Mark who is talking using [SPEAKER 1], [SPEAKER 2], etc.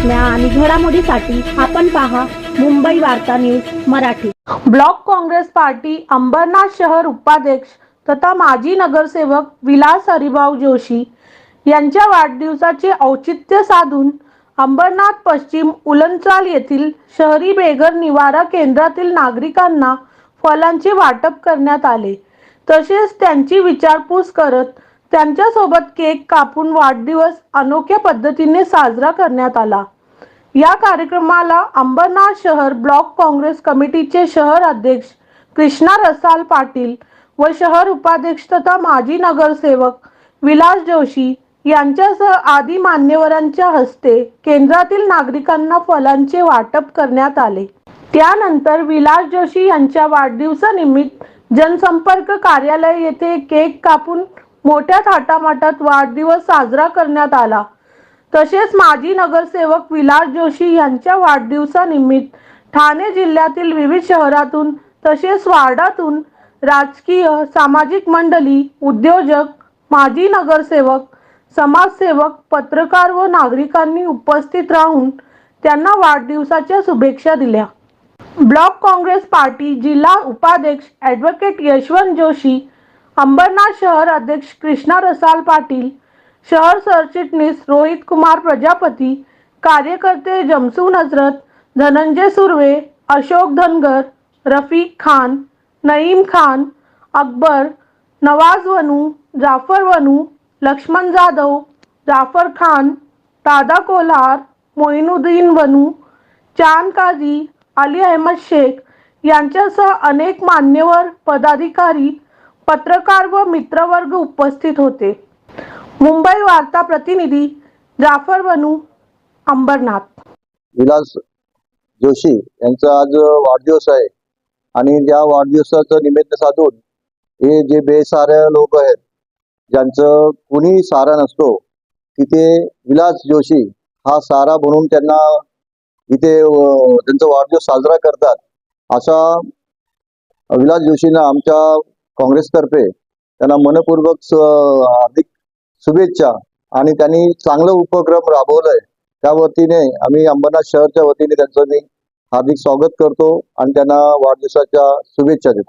[SPEAKER 1] बातम्या आणि घडामोडीसाठी आपण पहा Mumbai Varta news Marathi.
[SPEAKER 2] Block Congress party Ambernath शहर उपाध्यक्ष तथा माजी नगरसेवक विलास हरिभाऊ जोशी यांच्या वाढदिवसाचे औचित्य साधून अंबरनाथ पश्चिम उलनचाल येथील शहरी बेघर निवारा केंद्रातील नागरिकांना फलांचे वाटप करण्यात आले. तसेच त्यांची विचारपूस करत त्यांच्यासोबत केक कापून वाढदिवस अनोख्या पद्धतीने साजरा करण्यात आला. या कार्यक्रमाला अंबरनाथ शहर ब्लॉक काँग्रेस कमिटीचे शहर अध्यक्ष कृष्णा रसाल पाटील व शहर उपाध्यक्ष तथा माजी नगरसेवक विलास जोशी यांच्यासह आदी मान्यवरांच्या हस्ते केंद्रातील नागरिकांना फलांचे वाटप करण्यात आले. त्यानंतर विलास जोशी यांच्या वाढदिवसानिमित्त जनसंपर्क कार्यालय येथे केक कापून मोठ्या थाटामाटात वाढदिवस साजरा करण्यात आला. तसेच माजी नगरसेवक विलास जोशी यांच्या वाढदिवसानिमित्त ठाणे जिल्ह्यातील विविध शहरातून तसेच वार्डातून राजकीय सामाजिक मंडळी उद्योजक माजी नगरसेवक समाजसेवक पत्रकार व नागरिकांनी उपस्थित राहून त्यांना वाढदिवसाच्या शुभेच्छा दिल्या. ब्लॉक काँग्रेस पार्टी जिल्हा उपाध्यक्ष ॲडव्होकेट यशवंत जोशी अंबरनाथ शहर अध्यक्ष कृष्णा रसाल पाटील शहर सरचिटणीस रोहित कुमार प्रजापती कार्यकर्ते जमसू नजरत धनंजय सुर्वे अशोक धनगर रफीक खान नईम खान अकबर नवाज वनू जाफर वनू लक्ष्मण जाधव जाफर खान दादा कोल्हार मोइनुद्दीन वनू चांद काझी अली अहमद शेख यांच्यासह अनेक मान्यवर पदाधिकारी पत्रकार व मित्रवर्ग उपस्थित होते. मुंबई वार्ता प्रतिनिधी जाफर बनू अंबरनाथ.
[SPEAKER 3] विलास जोशी यांचा आज वाढदिवस आहे. आणि त्या वाढदिवसाचं निमित्त साधून हे जे बेसहारा लोक आहेत ज्यांचं कुणी सारा नसतो तिथे विलास जोशी हा सारा बनून त्यांना इथे त्यांचा वाढदिवस साजरा करतात. असा विलास जोशींना आमच्या काँग्रेसतर्फे त्यांना मनपूर्वक हार्दिक शुभेच्छा. आणि त्यांनी चांगलं उपक्रम राबवलंय. त्या वतीने आम्ही अंबरनाथ शहरच्या वतीने त्यांचं मी हार्दिक स्वागत करतो आणि त्यांना वाढदिवसाच्या शुभेच्छा देतो.